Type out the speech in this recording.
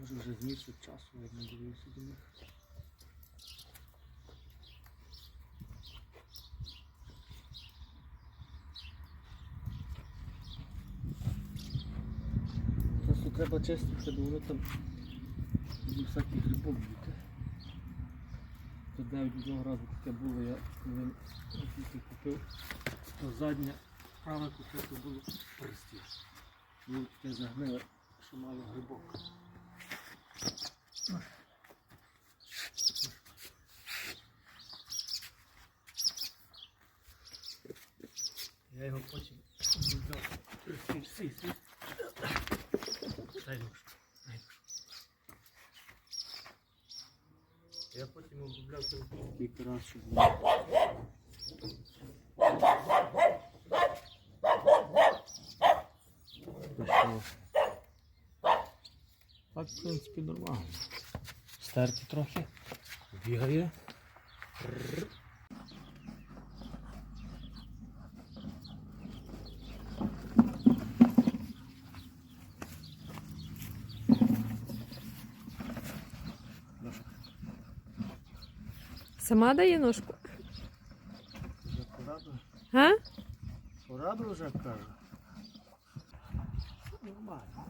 Може вже з місяць часу я не дивився до них. Просто треба чистити, бо воно там буде всякий грибок бути. Тут навіть одного разу таке було, я коли купив, то задня права купив, то було пристів. Було таке загниле, що мало грибок. Я його потім. Дай дай ножку. Я потім обробляв разів, щоб. Так, в принципі, нормально. Стерти трохи. Бігає. Сама дає ножку? Вже пораду. А? Пораду вже каже. Нормально.